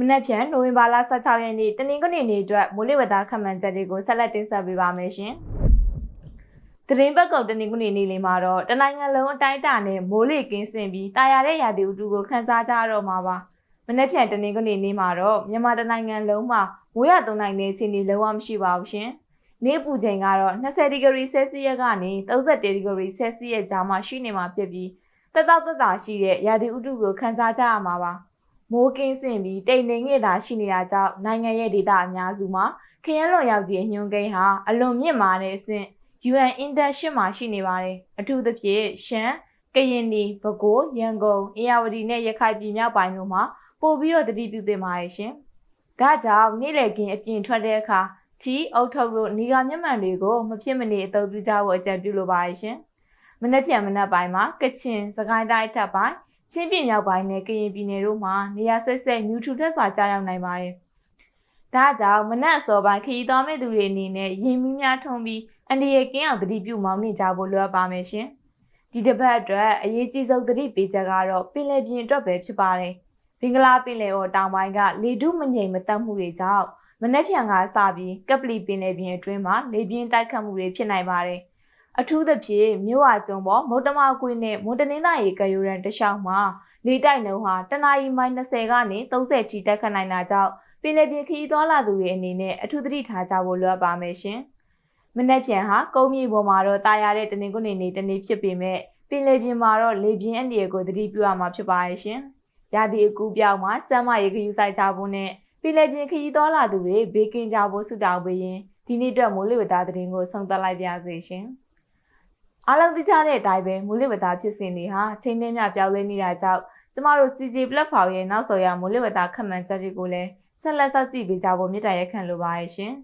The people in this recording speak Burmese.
မနက်ဖြန်နိုဝင်ဘာလ16ရက်နေ့တနင်္ဂနွေနေ့အတွက်မိုးလေဝသခန့်မှန်းချက်တွေကိုဆက်လက်တင်ဆက်ပေးပါမယ်ရှင်။သတင်းပတ်ကုတ်တနင်္ဂနွေနေ့လေးမှာတော့တနိုင်ငံလုံးအတိုင်းအတာနဲ့မိုးလေကင်းစင်ပြီးတာယာတဲ့ရာသီဥတုကိုခန်းစားကြရတော့မှာပါ။မနက်ဖြန်တနင်္ဂနွေနေ့မှာတော့မြန်မာတနိုင်ငံလုံးမှာမိုးရသွန်းနိုင်တဲ့အခြေအနေလုံးဝမရှိပါဘူးရှင်။နေ့ပူချိန်ကတော့20ဒီဂရီဆဲလ်စီယပ်ကနေ31ဒီဂရီဆဲလ်စီယပ်ကြားမှာရှိနေမှာဖြစ်ပြီးတက်တောက်တက်တာရှိတဲ့ရာသီဥတုကိုခန်းစားကြရမှာပါ။ မိုးကင်းစင်ပြီးတိမ်နေငယ်တာရှိနေတာကြောင့်နိုင်ငံရဲ့ဒေသအများစုမှာခရမ်းလွန်ရောက်ကြီးအညွန်ကိန်းဟာအလွန်မြင့်မာတဲ့အဆင့် UN Index ရှစ်မှာရှိနေပါတယ်။အထူးသဖြင့်ရှမ်းကရင်နီပဲခူးရန်ကုန်အေရဝတီနဲ့ရခိုင်ပြည်မြောက်ပိုင်းတို့မှာပို့ပြီးတော့တတိပြုသင့်ပါတယ်ရှင်။ဒါကြောင့်နေ့လည်ခင်းအပြင်ထွက်တဲ့အခါချီအုတ်ထုတ်လို့နေကမျက်မှန်တွေကိုမဖြစ်မနေအသုံးပြုကြဖို့အကြံပြုလိုပါတယ်ရှင်။မနက်ဖြန်မနက်ပိုင်းမှာကချင်စကိုင်းတိုင်းထပ်ပိုင်း ချင်းပြည်မြောက်ပိုင်းနဲ့ကရင်ပြည်နယ်တို့မှာနေရာဆက်ဆက်မြူထူထက်စွာကြားရောက်နိုင်ပါတယ်။ဒါကြောင့်မနက်အစောပိုင်းခရီးသွားမဲ့သူတွေအနေနဲ့ရင်မီးများထုံးပြီးအန်ဒီရဲ့ကင်းအောင်သတိပြုမောင်းနှင်ကြဖို့လိုအပ်ပါမယ်ရှင်။ဒီတစ်ပတ်အတွက်အရေးကြီးဆုံးသတိပေးချက်ကတော့ပင်လယ်ပြင်အတွက်ပဲဖြစ်ပါတယ်။ဘင်္ဂလားပင်လယ်အော်တောင်ပိုင်းကလေတုမငိမ်မတက်မှုတွေကြောင့်မနက်ဖြန်ကစပြီးကပလီပင်လယ်ပြင်အတွင်းမှာလေပြင်းတိုက်ခတ်မှုတွေဖြစ်နိုင်ပါတယ်။ အထူးသဖြင့်မြို့ဝကျွန်းပေါ်မုတ်တမကွေးနဲ့မွန်တနင်္သာရီကယူရန်တခြားမှာလေတိုက်နှုန်းဟာတနအီမိုင်20ကနေ30ထိတက်ခတ်နိုင်တာကြောင့်ပင်လယ်ပြင်ခရီးသွားလာသူတွေအနေနဲ့အထူးသတိထားကြဖို့လိုအပ်ပါမယ်ရှင်။မနက်ဖြန်ဟာကုန်းမြေပေါ်မှာတော့တာယာတဲ့တနင်္ဂနွေနေ့တနေ့ဖြစ်ပေမဲ့ပင်လယ်ပြင်မှာတော့လေပြင်းအန္တရာယ်ကိုသတိပြုရမှာဖြစ်ပါရဲ့ရှင်။ရာသီအကူပြောင်းမှာကျန်းမာရေးခရီးဆိုင်ကြဖို့နဲ့ပင်လယ်ပြင်ခရီးသွားလာသူတွေဘေးကင်းကြဖို့ဆုတောင်းပေးရင်ဒီနေ့အတွက်မိုးလေဝသသတင်းကိုဆုံးသက်လိုက်ပါရစေရှင်။ အားလုံးသိကြတဲ့အတိုင်းပဲမိုးလေဝသဖြစ်စဉ်တွေဟာချိန်နဲ့မျှပြောင်းလဲနေတာကြောင့်ကျမတို့ CJ platform ရဲ့နောက်ဆုံးရမိုးလေဝသခန့်မှန်းချက်တွေကိုလည်းဆက်လက်စောင့်ကြည့်ပေးကြဖို့မြစ်တာရက်ခံလိုပါရဲ့ရှင်။